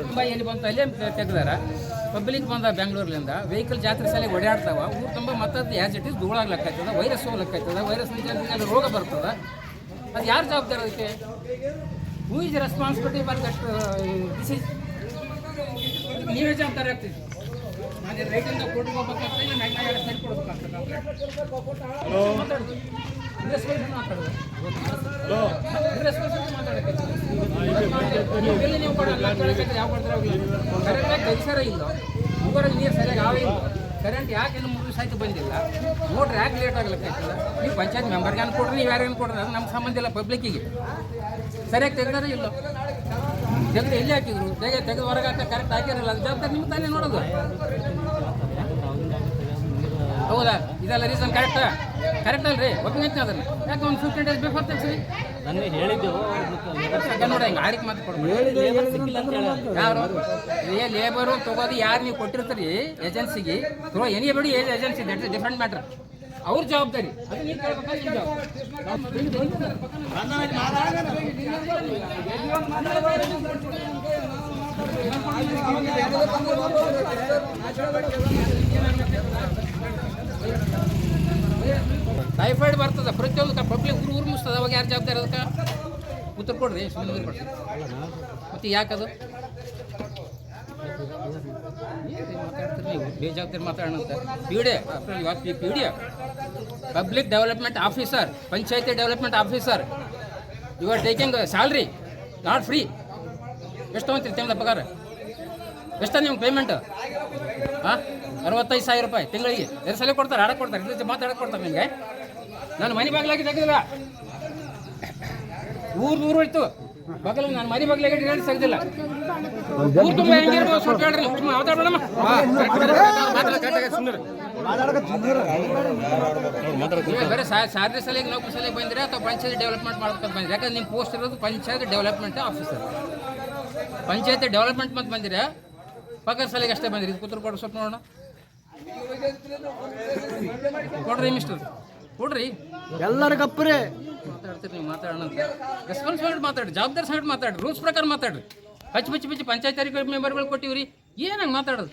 ತುಂಬ ಎಲ್ಲಿ ಬಂತ ಅಲ್ಲೇ ತೆಗ್ದಾರ. ಪಬ್ಲಿಕ್ ಬಂದ ಬೆಂಗಳೂರಿನಿಂದ ವೆಹಿಕಲ್ ಜಾತ್ರೆ ಸಲ ಓಡಾಡ್ತಾವ. ಊರು ತುಂಬ ಮತ್ತೆ ಆ್ಯಸ್ ಇಟ್ ಇಸ್ ಧೂಳಾಗ್ಲಕ್ಕಾಯ್ತದ ವೈರಸ್ ಹೋಗ್ಲಕ್ಕಾಯ್ತದ ವೈರಸ್ ರೋಗ ಬರ್ತದೆ. ಅದು ಯಾರು ಜವಾಬ್ದಾರಿ ಅದಕ್ಕೆ? Who is responsibility for that disease ನೀವೇ ಜವಾಬ್ದಾರಿ ಆಗ್ತೀವಿ ನಾನು ರೈಟಿಂದ ಕೋರ್ಟ್ಗೆ ಹೋಗ್ಬೇಕಾಗ್ತದೆ ಇಲ್ಲ ಮ್ಯಾಗ್ನ ಸರಿ ಕೊಡ್ಬೇಕಾಗ್ತದೆ ಮಾತಾಡೋದು. Irresponsible ಮಾತಾಡೋದು. ಕೊಡಕ್ಕಾಗ್ತದೆ, ಯಾವ. ಕರೆಂಟಾಗಿ ತೆಗ್ಸಾರ ಇಲ್ಲ ಊರಲ್ಲಿ ನೀರು ಸರಿಯಾಗಿ ಆಗಿಲ್ಲ ಕರೆಂಟ್ ಯಾಕೆ ಇನ್ನು ಮೂರು ಆಯ್ತು ಬಂದಿಲ್ಲ ಮೋಟ್ರ್ ಯಾಕೆ ಲೇಟ್ ಆಗ್ಲಿಕ್ಕಾಯ್ತಲ್ಲ ನೀವು ಪಂಚಾಯತ್ ಮೆಂಬರ್ಗೆ ಅನ್ ಕೊಡ್ರಿ ನೀವು ಏನು ಕೊಡ್ರಿ ಅದು ನಮ್ಮ ಸಂಬಂಧ ಇಲ್ಲ ಪಬ್ಲಿಕ್ಕಿಗೆ ಸರಿಯಾಗಿ ತೆಗ್ದಾರ ಇಲ್ಲ ತೆಗೆದು ಎಲ್ಲಿ ಹಾಕಿದ್ರು ತೆಗೆ ತೆಗೆದು ಹೊರಗೆ ಹಾಕ ಕರೆಕ್ಟ್ ಹಾಕಿರಲ್ಲ ಅದು ಜವಾಬ್ದಾರಿ ನಿಮ್ಮ ತಾನೇ ನೋಡೋದು ಹೌದಾ ಇದೆಲ್ಲ ರೀಸನ್ ಕರೆಕ್ಟ್ ಕರೆಕ್ಟ್ ಅಲ್ರಿ ಒಪ್ಪಿಗೆ ಅದನ್ನ ಯಾಕೆ ಒಂದು ಫಿಫ್ಟೀನ್ ಡೇಸ್ ಬಿಫೋರ್ ತೆಗ್ಸಿ ಹೇಳಿದ್ದೆವು ನೋಡಿ ಹಿಂಗೆ ಮಾತು ಲೇಬರು ತಗೋದು ಯಾರು ನೀವು ಕೊಟ್ಟಿರ್ತೀರಿ ಏಜೆನ್ಸಿಗೆ? Through anybody age agency that's different matter ಅವ್ರ ಜವಾಬ್ದಾರಿ. ಟೈಫಾಯ್ಡ್ ಬರ್ತದೆ ಪ್ರತಿಯೊಂದು ಪಬ್ಲಿಕ್ ಊರು ಊರು ಮುಸ್ತದ ಅವಾಗ ಯಾರು ಜವಾಬ್ದಾರಿ ಅದಕ್ಕೆ? ಉತ್ತರ ಕೊಡ್ರಿ ಸುಮ್ಮನೆ ಕೊಡ್ರಿ. ಮತ್ತೆ ಯಾಕದು ಮಾತಾಡೋಣ ಅಂತ. ಪಿ ಡಿ ಇವತ್ತು P D public development officer panchayat development officer you are taking salary not free ಎಷ್ಟು ತೊಗೊಂತೀರಿ ತಿಂಗಳ ಪಗಾರ? ಎಷ್ಟು ನಿಮ್ಗೆ ಪೇಮೆಂಟ್ ಹಾಂ ಅರವತ್ತೈದು ಸಾವಿರ ರೂಪಾಯಿ ತಿಂಗಳಿಗೆ. ಎರಡು ಸಲ ಕೊಡ್ತಾರೆ? ಆಡಕ್ಕೆ ಕೊಡ್ತಾರೆ. ಮಾತಾಡಕ್ಕೆ ಕೊಡ್ತಾರೆ ನಿಮಗೆ. ನಾನು ಮನೆ ಬಾಗಿಲಾಗಿ ತೆಗೆದಿಲ್ಲ. ಊರು ಊರು ಹೋಯ್ತು. ಬಗಲ ನಾನು ಮನೆ ಬಾಗಿಲಾಗಿ ಹೇಳಿ ತೆಗೆದಿಲ್ಲ ಊರು ತುಂಬ ಹೆಂಗಿರ್ಬೋದು ಸ್ವಲ್ಪ ಹೇಳ್ರಿ. ಬೇರೆ ಸಾರ್ಜಿ ಸಲಿಗೆ ನೌಕರಿ ಸಲಿಗೆ ಬಂದಿರ ಅಥವಾ ಪಂಚಾಯತಿ ಡೆವಲಪ್ಮೆಂಟ್ ಮಾಡ್ಬೇಕು ಬಂದಿರಿ? ಯಾಕಂದ್ರೆ ನಿಮ್ಮ ಪೋಸ್ಟ್ ಇರೋದು ಪಂಚಾಯತ್ ಡೆವಲಪ್ಮೆಂಟ್ ಆಫೀಸರ್. ಪಂಚಾಯತಿ ಡೆವಲಪ್ಮೆಂಟ್ ಮತ್ತೆ ಬಂದಿರ? ಪಕ್ಕದ ಸಲಿಗೆ ಅಷ್ಟೇ ಬಂದಿರಿ? ಇದು ಕೂತ್ರು ಕೊಡ್ರಿ, ಸ್ವಲ್ಪ ನೋಡೋಣ. ಕೊಡ್ರಿ ಮಿಸ್ಟರ್ ಕೊಡ್ರಿ ಎಲ್ಲರ ಕಪ್ಪರೆ ಮಾತಾಡ್ತೀರಿ ನೀವು ಮಾತಾಡೋಣ ಅಂತ. ರೆಸ್ಪಾನ್ಸಿಬಿಲಿಟಿ ಮಾತಾಡ್ರಿ ಜವಾಬ್ದಾರಿ ಸೈಡ್ ಮಾತಾಡ್ರಿ ರೂಲ್ಸ್ ಪ್ರಕಾರ ಮಾತಾಡ್ರಿ. ಹಚ್ಚಿ ಬಿಚ್ಚಿ ಬಿಚ್ಚಿ ಪಂಚಾಯತ್ ಮೆಂಬರ್ಗಳು ಕೊಟ್ಟಿವ್ರಿ? ಏನಂಗೆ ಮಾತಾಡೋದು?